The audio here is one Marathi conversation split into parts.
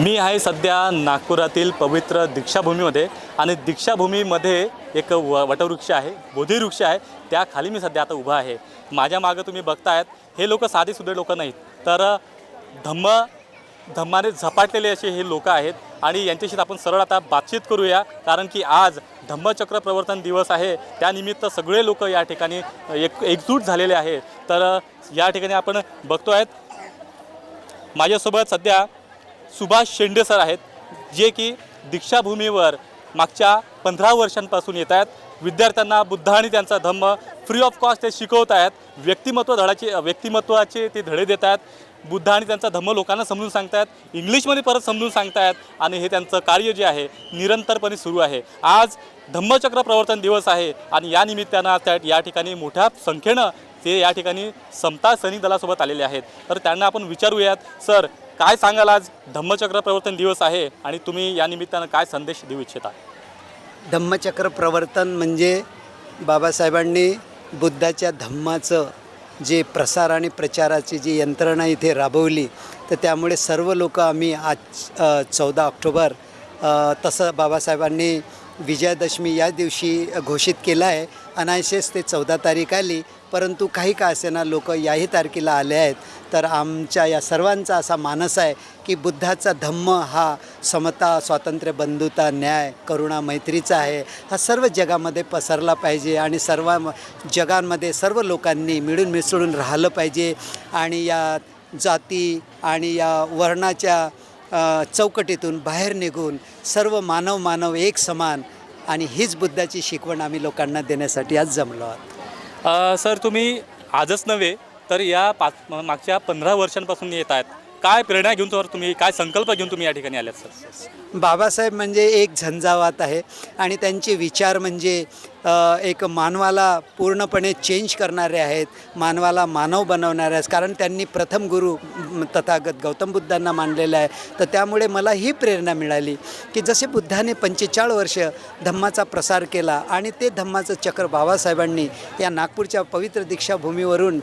मी आहे सध्या नागपुरातील पवित्र दीक्षाभूमीमध्ये आणि दीक्षाभूमीमध्ये एक व वटवृक्ष आहे बोधिवृक्ष आहे. त्या खाली मी सध्या आता उभा आहे. माझ्या मागं तुम्ही बघतायत हे लोक साधे सुधे लोक नाहीत. तर धम्म धम्माने झपाटलेले असे हे लोक आहेत आणि यांच्याशी आपण सरळ आता बातचीत करूया कारण की आज धम्मचक्र प्रवर्तन दिवस आहे. त्यानिमित्त सगळे लोक या ठिकाणी एक एकजूट झालेले आहेत. तर या ठिकाणी आपण बघतो आहेत माझ्यासोबत सध्या सुभाष शेंडे सर आहेत जे की दीक्षाभूमीवर मागच्या पंधरा वर्षांपासून येत आहेत. विद्यार्थ्यांना बुद्ध आणि त्यांचा धम्म फ्री ऑफ कॉस्ट ते शिकवत आहेत. व्यक्तिमत्व धडाचे व्यक्तिमत्वाचे ते धडे देत आहेत. बुद्ध आणि त्यांचा धम्म लोकांना समजून सांगतायत इंग्लिशमध्ये परत समजून सांगतायत आणि हे त्यांचं कार्य जे आहे निरंतरपणे सुरू आहे. आज धम्मचक्र प्रवर्तन दिवस आहे आणि या निमित्तानं त्या या ठिकाणी मोठ्या संख्येनं ते या ठिकाणी समता सैनिक दलासोबत आलेले आहेत. तर त्यांना आपण विचारूयात सर काय सांगाल आज? धम्मचक्र प्रवर्तन दिवस आहे आणि तुम्ही या निमित्तानं काय संदेश देऊ इच्छिता? धम्मचक्र प्रवर्तन म्हणजे बाबासाहेबांनी बुद्धाच्या धम्माचं जे प्रसार आणि प्रचाराची जी यंत्रणा इथे राबवली तर त्यामुळे सर्व लोक आम्ही आज चौदा ऑक्टोबर तसं बाबासाहेबांनी विजयादशमी या दिवशी घोषित केलं आहे. अनायसेच ते चौदा तारीख आली परंतु काही का असेना लोक याही तारखेला आले आहेत. तर आमच्या या सर्वांचा असा मानस आहे की बुद्धाचा धम्म हा समता स्वातंत्र्य बंधुता न्याय करुणा मैत्रीचा आहे. हा सर्व जगामध्ये पसरला पाहिजे आणि सर्व जगांमध्ये सर्व लोकांनी मिळून मिसळून राहिलं पाहिजे. आणि या जाती आणि या वर्णाच्या चौकटीतून बाहेर निघून सर्व मानव मानव एक समान आणि हीच बुद्धाची शिकवण आम्ही लोकांना देण्यासाठी आज जमलो आहोत. सर तुम्ही आजच नव्हे तर या पाच मागच्या पंधरा वर्षांपासून येत आहेत. काय प्रेरणा घेऊन तर तुम्ही काय संकल्प घेऊन तुम्ही या ठिकाणी आल्यात सर? बाबासाहेब म्हणजे एक झंझावात आहे आणि त्यांचे विचार म्हणजे एक मानवाला पूर्णपणे चेंज करणारे आहेत मानवाला मानव बनवणारे आहेत. कारण त्यांनी प्रथम गुरु तथागत गौतम बुद्धांना मानलेलं आहे. तर त्यामुळे मला ही प्रेरणा मिळाली की जसे बुद्धाने पंचेचाळ वर्ष धम्माचा प्रसार केला आणि ते धम्माचं चक्र बाबासाहेबांनी या नागपूरच्या पवित्र दीक्षाभूमीवरून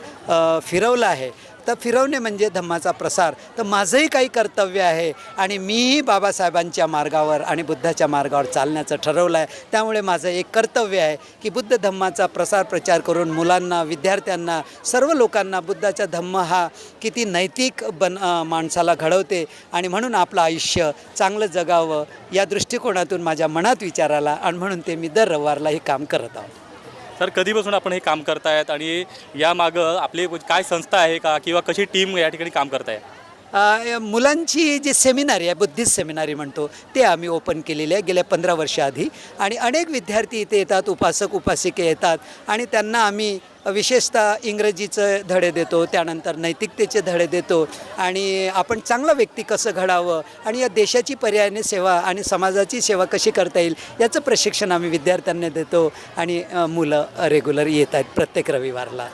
फिरवलं आहे तर फिरवणे म्हणजे धम्माचा प्रसार. तर माझंही काही कर्तव्य आहे आणि मीही बाबासाहेबांच्या मार्गावर आणि बुद्धाच्या मार्गावर चालण्याचं ठरवलं आहे त्यामुळे माझं एक कर्तव्य आहे की बुद्ध धम्माचा प्रसार प्रचार करून मुलांना विद्यार्थ्यांना सर्व लोकांना बुद्धाचा धम्म हा किती नैतिक बन माणसाला घडवते आणि म्हणून आपलं आयुष्य चांगलं जगावं या दृष्टिकोनातून माझ्या मनात विचार आला आणि म्हणून ते मी दर रविवारला हे काम करत आहोत. सर कधीपासून आपण हे काम करतायत आणि यामागं आपली काय संस्था आहे का किंवा कशी टीम या ठिकाणी काम करताय? मुलांची जी सेमिनारी आहे बुद्धिस्ट सेमिनारी म्हणतो ते आम्ही ओपन केलेले आहे गेल्या पंधरा वर्षाआधी आणि अनेक विद्यार्थी इथे येतात उपासक उपासिके येतात आणि त्यांना आम्ही विशेषतः इंग्रजीचं धडे देतो त्यानंतर नैतिकतेचे धडे देतो आणि आपण चांगलं व्यक्ती कसं घडावं आणि या देशाची पर्यायाने सेवा आणि समाजाची सेवा कशी करता येईल याचं प्रशिक्षण आम्ही विद्यार्थ्यांना देतो आणि मुलं रेग्युलर येत आहेत प्रत्येक रविवारला.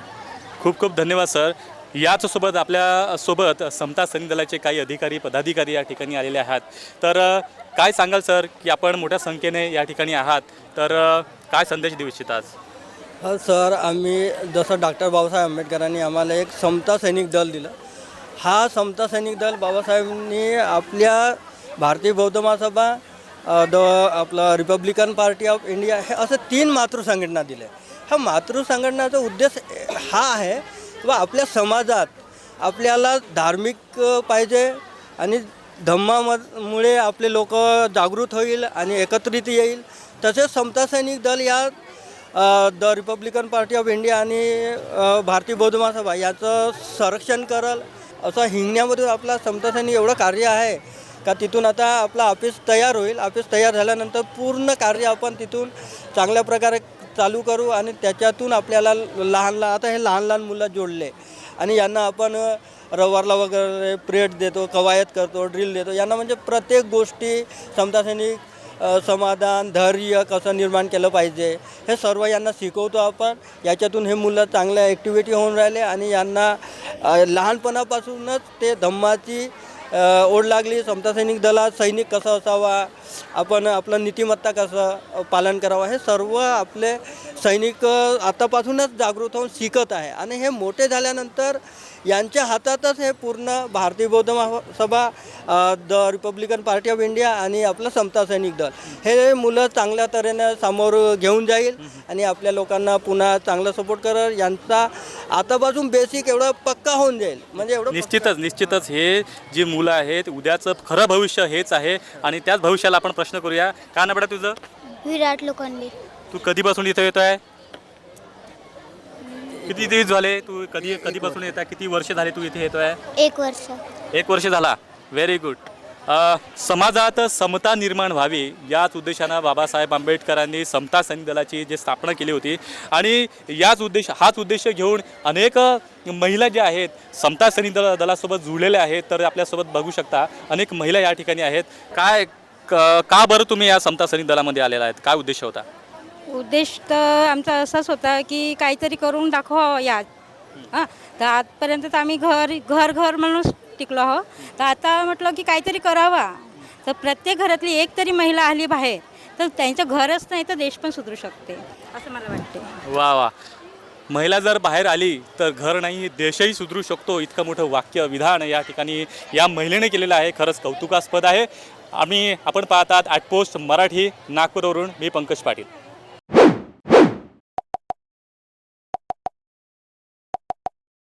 खूप खूप धन्यवाद सर. याच सोबत आपल्यासोबत समता सैनिक दलाचे काही अधिकारी पदाधिकारी या ठिकाणी आलेले आहात. तर काय सांगाल सर की आपण मोठ्या संख्येने या ठिकाणी आहात? तर काय संदेश देऊ इच्छिता आज? सर आम्ही जसं डॉक्टर बाबासाहेब आंबेडकरांनी आम्हाला एक समता सैनिक दल दिलं. हा समता सैनिक दल बाबासाहेबांनी आपल्या भारतीय बौद्ध महासभा द आपलं रिपब्लिकन पार्टी ऑफ इंडिया हे असं तीन मातृ संघटना दिल्या. ह्या मातृ संघटनाचा उद्देश हा आहे व आपल्या समाजात आपल्याला धार्मिक पाहिजे आणि धम्मामुळे आपले लोक जागृत होईल आणि एकत्रित येईल. तसेच समता सैनिक दल या the Republican Party of India आणि भारतीय बौद्ध महासभा याचं संरक्षण करल. असं हिंगण्यामध्ये आपला समता सैनिक एवढं कार्य आहे का तिथून आता आपला ऑफिस तयार होईल. ऑफिस तयार झाल्यानंतर पूर्ण कार्य आपण तिथून चांगल्या प्रकारे चालू करू आणि त्याच्यातून आपल्याला लहान लहान आता हे लहान लहान मुलं जोडले. आणि यांना आपण रवारला वगैरे प्रेड देतो कवायत करतो ड्रिल देतो. यांना म्हणजे प्रत्येक गोष्टी समता सैनिक समाधान धैर्य कसं निर्माण केलं पाहिजे हे सर्व यांना शिकवतो आपण. याच्यातून हे मुलं चांगल्या ॲक्टिव्हिटी होऊन राहिले आणि यांना लहानपणापासूनच ते धम्माची ओढ लागली. समता सैनिक दलात सैनिक कसा असावा आपण आपलं नीतिमत्ता कसं पालन करावं हे सर्व आपले सैनिक आतापासूनच जागृत होऊन शिकत आहे. आणि हे मोठे झाल्यानंतर यांच्या हातातच हे पूर्ण Bharatiya Bauddha Mahasabha the Republican Party of India आणि आपलं समता सैनिक दल. हे मुलं चांगल्या तऱ्हेनं समोर घेऊन जाईल आणि आपल्या लोकांना पुन्हा चांगला सपोर्ट करल. यांचा आतापासून बेसिक एवढं पक्का होऊन जाईल. म्हणजे एवढं निश्चितच निश्चितच हे जी मुलं आहेत उद्याचं खरं भविष्य हेच आहे आणि त्याच भविष्याला आपण प्रश्न करूया. का ना बेटा तुझं? विराट लोखंडे. तू कधीपासून इथं येतोय? किती दिवस झाले तू कधी कधीपासून येत आहे किती वर्ष झाले तू इथे येतोय? एक वर्ष. एक वर्ष झाला. व्हेरी गुड समाजात समता निर्माण व्हावी याच उद्देशानं बाबासाहेब आंबेडकरांनी समता सैनिक दलाची जी स्थापना केली होती आणि याच उद्देश हाच उद्देश घेऊन अनेक महिला ज्या आहेत समता सैनिक दल दलासोबत जुळलेल्या आहेत तर आपल्यासोबत बघू शकता अनेक महिला या ठिकाणी आहेत. काय क- का बरं तुम्ही या समता सैनिक दलामध्ये आलेला आहेत? काय उद्देश होता? उद्देश तर आमचा असाच होता की काहीतरी करून दाखवावं यात हां तर आजपर्यंत तर आम्ही घर घर घर म्हणून टिकलो आहो तर आता म्हटलं की काहीतरी करावा. तर प्रत्येक घरातली एक तरी महिला आली बाहेर तर त्यांचं घरच नाही तर देश पण सुधरू शकते असं मला वाटते वा वा. महिला जर बाहेर आली तर घर नाही देशही सुधरू शकतो इतकं मोठं वाक्य विधान या ठिकाणी या महिलेने केलेलं आहे. खरंच कौतुकास्पद आहे. आम्ही आपण पाहतात ॲटपोस्ट मराठी नागपूरवरून मी पंकज पाटील.